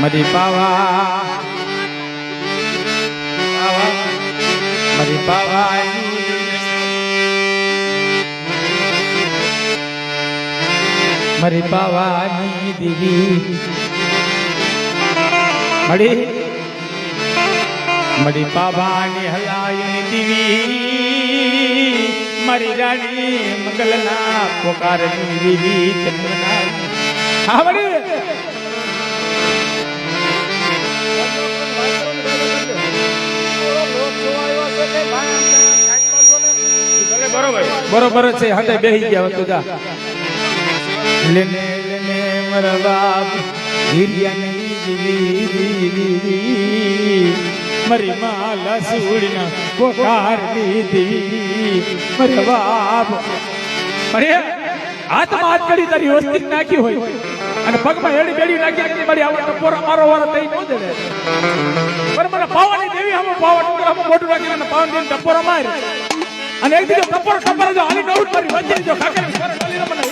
મરી પાવા પાવા મરી પાવાની મરી પાવાની દીવી. મળી. મરી પાવાની હલાયની દીવી. મારી રાણી મગલના પોકારની દીવી. ચંદ્રના હા મળી. બરોબર છે હાથે બેસી ગયા હતો જા લેને લેને મારા બાપ હિરિયાની મારી માલા સુડીના પોકાર દીધી. મારા બાપ. અરે હાથમાં હાથ કરી તારી વસ્તી નાખી હોય. અને પગમાં હેડી બેડી નાખી મારી આવડે પોરા મારો વાળા થઈ ન દે પર મને પાવાની દેવી હમ પાવા ટુકડા મોટું રાખી અને પાવન દેવી ટપોરા માર. અને એક દીધો ટપોરો ટપોરો જો હાલી નઉટ મારી વચ્ચે જો કાકા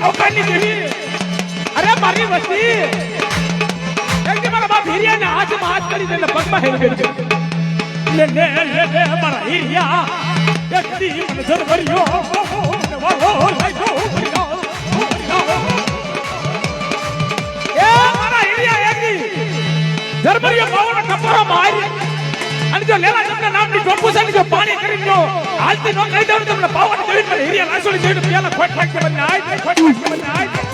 રાણી દેવી અરે મારી વસ્તી એક દી મારા બાપ હિરિયાને હાથમાં હાથ કરી દે પગમાં હેરી બેઠી લે લે લે લે મારા હિરિયા એક દી મને ધરભર્યો વાહો લાગ્યો ભર્યો એ મારા હિરિયા એક દી. ધરભર્યો પાવનો મારી. અને જો લેલા તમને નામની ને જો પાણી હાલતી નો કહી દઉં તમને પાવન જોઈને હિરિયા લાસોડી જોઈને પેલા ખોટ ફાકી મને આય ખોટ ફાકી મને આય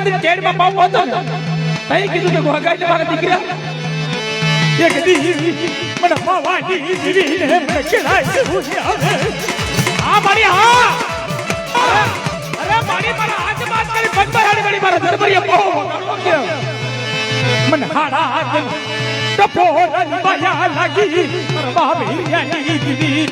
હતી કેડમાં પાવો હતો ને તઈ કીધું કે ગોગાઈ મારા દીકરા. એક દી મને પાવાની દીવી ને મને કેળાય દેવું છે હવે. આ મારી હા. અરે, મારી મારા હાથ બાદ કરી પગમાં હાડી ગળી મારા ધર્મરિયા પાવો મન હાડા દન ટપોરન માયા લાગી. મારા બાપ હિરિયાની દીવી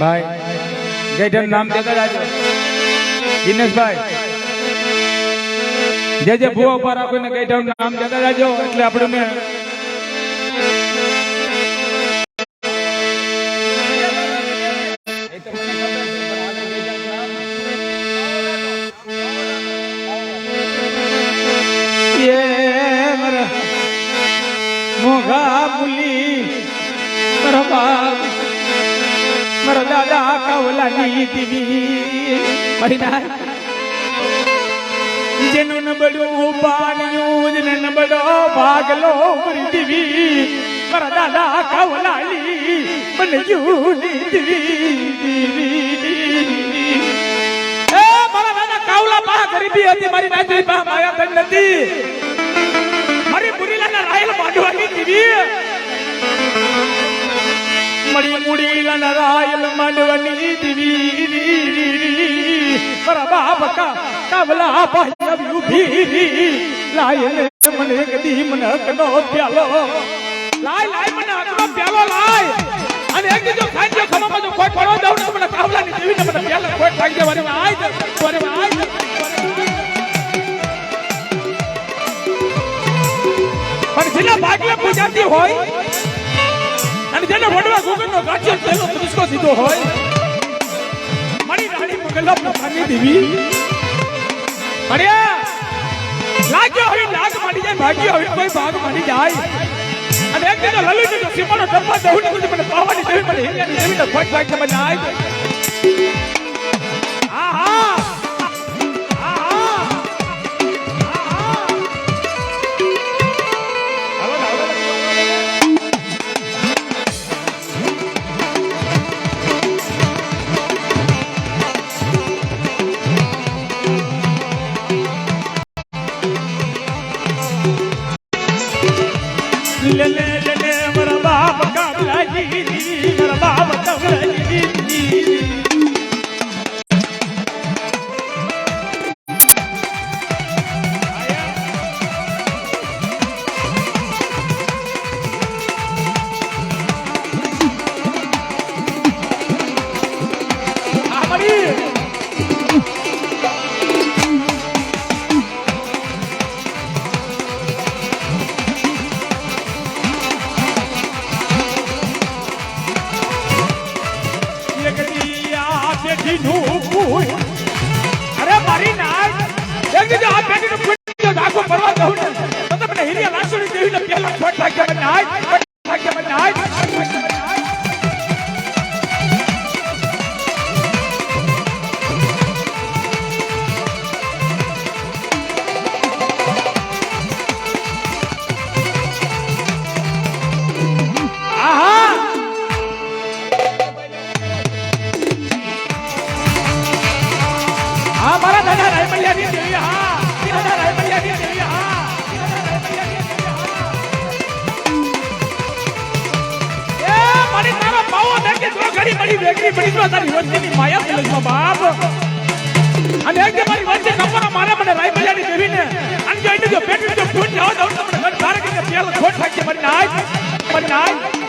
ભાઈ ગેટન નામ દેતા જાજો દિનેશભાઈ. જે જે ભૂવા ઉપર રાખીને ગેટન નામ દેતા જાજો એટલે આપણે મોઘા મુલી મારા બાપ મારા દાદા કાવલાની દીવી. મારી ના જેનું નબળું પાણ્યું જેને નબળો ભાગલો મરી દીવી. મારા દાદા કાવલાની મને જૂની દીવી એ મારા દાદા કાવલા પા ગરીબી હતી, મારી નાચરી પા માયા નથી બુરીલાના રાયલ માંડવાની દીવી મળી મુડીલાના રાયલ માંડવાની દીવી મારા બાપ કાવલા પાય ઊભી લાય ને મને કદી મને કનો પ્યાલો લાય લાય મને અકનો પ્યાલો લાય અને એક જો ખાઈ જો ખમામાં જો ભાગ્ય હોય? અને જેને વડવા ગુગળનો ગાંઠિયો તેનો ત્રિસ્કો દીધો હોય. મારી રાણી મગલા પોતાની દેવી. અરે, લાગ્યો હવે લાગ માડી જાય, ભાગ્યો હવે કોઈ ભાગ મારી જાય. અને એક દિન લલિત નો સીમાનો ડબ્બા દઉં ને મને પાવાની દેવી મને હિરિયાની દેવી ને ખોટ ભાગ મને આય લે પેઢીનું ફૂલ. અરે મારી નાય એક જો આ પેઢીનું ફૂલ જો ધાગો પરવા દઉં ને તો તમને હિરિયા લાસુડી દેવીને પહેલા ખોટ લાગ્યા મને પડી જો તારી વચ્ચેની માયા દિલમાં બાપ. અને એક મારી વચ્ચે કપડા મારે મને રાયમલિયાની દેવીને. અને જો એટલે જો પેટ જો ફૂટ જાવ તો મને ઘર બાર કે પેલ ખોટ થાકી મરી નાય. મરી નાય.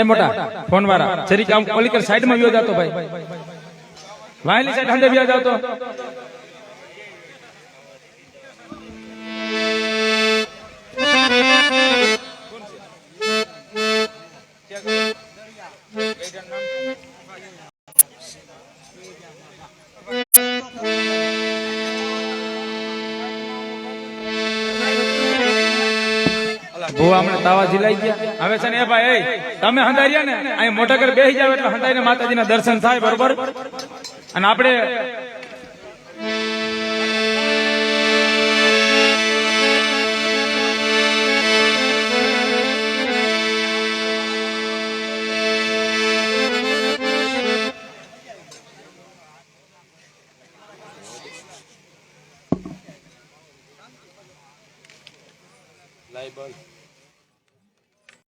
એ મોટા ફોન વાળા જરીક આમ ઓલી કર સાઈડમાં વ્યો જાતો ભાઈ. વાયલી સાઈડ હંદે વ્યો જાતો. ભૂવા હમણાં તાવા ઝીલાઈ ગયા. હવે છે ને ભાઈ તમે હંધાર્યા ને મોટા ઘર બેસી જાવ એટલે હંધાઈને માતાજીના દર્શન થાય, બરોબર? અને આપણે